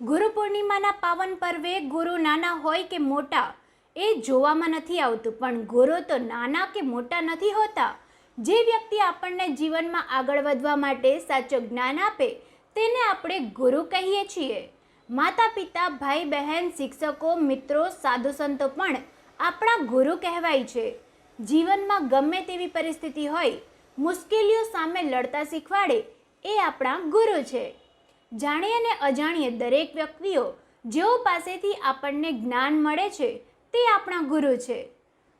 ગુરુ પૂર્ણિમાના પાવન પર્વે ગુરુ નાના હોય કે મોટા, એ જોવામાં નથી આવતું, પણ ગુરુ તો નાના કે મોટા નથી હોતા. જે વ્યક્તિ આપણને જીવનમાં આગળ વધવા માટે સાચું જ્ઞાન આપે, તેને આપણે ગુરુ કહીએ છીએ. માતા, પિતા, ભાઈ, બહેન, શિક્ષકો, મિત્રો, સાધુ સંતો પણ આપણા ગુરુ કહેવાય છે. જીવનમાં ગમે તેવી પરિસ્થિતિ હોય, મુશ્કેલીઓ સામે લડતા શીખવાડે, એ આપણા ગુરુ છે. જાણીએ અને અજાણીએ દરેક વ્યક્તિઓ જેઓ પાસેથી આપણને જ્ઞાન મળે છે, તે આપણા ગુરુ છે.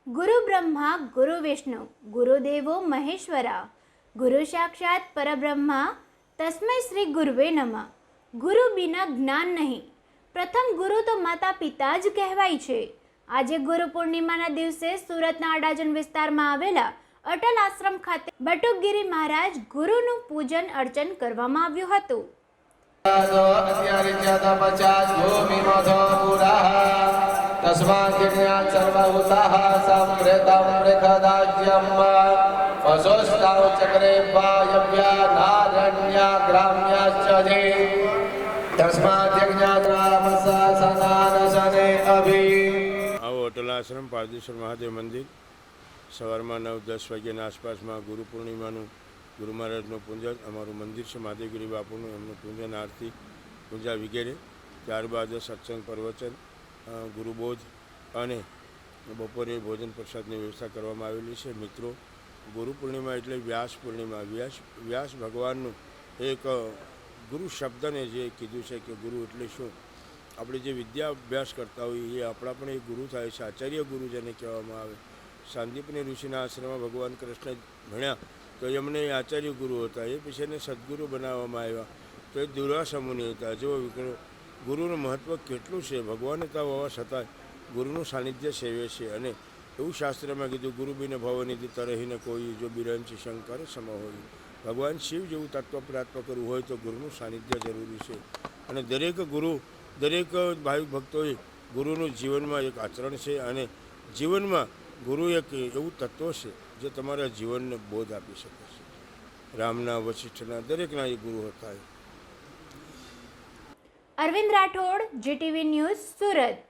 ગુરુ બ્રહ્મા, ગુરુ વિષ્ણુ ગુરુદેવો મહેશ્વરા. ગુરુ સાક્ષાત પરબ્રહ્મા, તસ્મય શ્રી ગુરુવે નમઃ. ગુરુ બિના જ્ઞાન નહીં. પ્રથમ ગુરુ તો માતા પિતા જ કહેવાય છે. આજે ગુરુ પૂર્ણિમાના દિવસે સુરતના અડાજણ વિસ્તારમાં આવેલા અટલ આશ્રમ ખાતે બટુકગીરી મહારાજ ગુરુનું પૂજન અર્ચન કરવામાં આવ્યું હતું. तस्मात् सर्वभूताः समृतं मृखदाज्यं वसुस्तां चक्रे वायव्या नारण्या ग्राम्याश्च जे तस्माद्यज्ञात्रामसासनानसने अभि ઓટલાશ્રમ પારદેશ્વર મહાદેવ મંદિર સવારમાં નવ દસ વાગ્યાના આસપાસમાં ગુરુ પૂર્ણિમાનું ગુરુ મહારાજનું પૂજન અમારું મંદિર છે મહાદેવગીરી બાપુનું, એમનું પૂજન આરતી પૂજા વગેરે. ત્યારબાદ સત્સંગ પ્રવચન ગુરુબોધ અને બપોરે ભોજન પ્રસાદની વ્યવસ્થા કરવામાં આવેલી છે. મિત્રો, ગુરુ પૂર્ણિમા એટલે વ્યાસ પૂર્ણિમા. વ્યાસ વ્યાસ ભગવાનનું એક ગુરુ શબ્દને જે કીધું છે કે ગુરુ એટલે શું? આપણે જે વિદ્યા અભ્યાસ કરતા હોઈએ એ આપણા પણ એક ગુરુ થાય છે. આચાર્ય ગુરુ જેને કહેવામાં આવે. સાંદીપની ઋષિના આશ્રમમાં ભગવાન કૃષ્ણ ભણ્યા. તો એમને આચાર્ય ગુરુ હતા. એ પછી એને સદગુરુ બનાવવામાં આવ્યા. તો એ દુર્વાસા મુનિ હતા. જો ગુરુનું મહત્ત્વ કેટલું છે? ભગવાન હતા હોવા છતાં ગુરુનું સાનિધ્ય સેવે છે. અને એવું શાસ્ત્રમાં કીધું, ગુરુ બીને ભવનિધિ તરહીને કોઈ જો બિરંચી શંકર સમ હોય. ભગવાન શિવ જેવું તત્વ પ્રાપ્ત કરવું હોય તો ગુરુનું સાનિધ્ય જરૂરી છે. અને દરેક ગુરુ, દરેક ભાવિક ભક્તોએ ગુરુનું જીવનમાં એક આચરણ છે. અને જીવનમાં ગુરુ એક એવું તત્વ છે જે તમારા જીવનને બોધ આપી શકે છે. રામના વશિષ્ઠના દરેકના એ ગુરુ હતા અરવિંદ રાઠોડ, જીટીવી ન્યૂઝ, સુરત.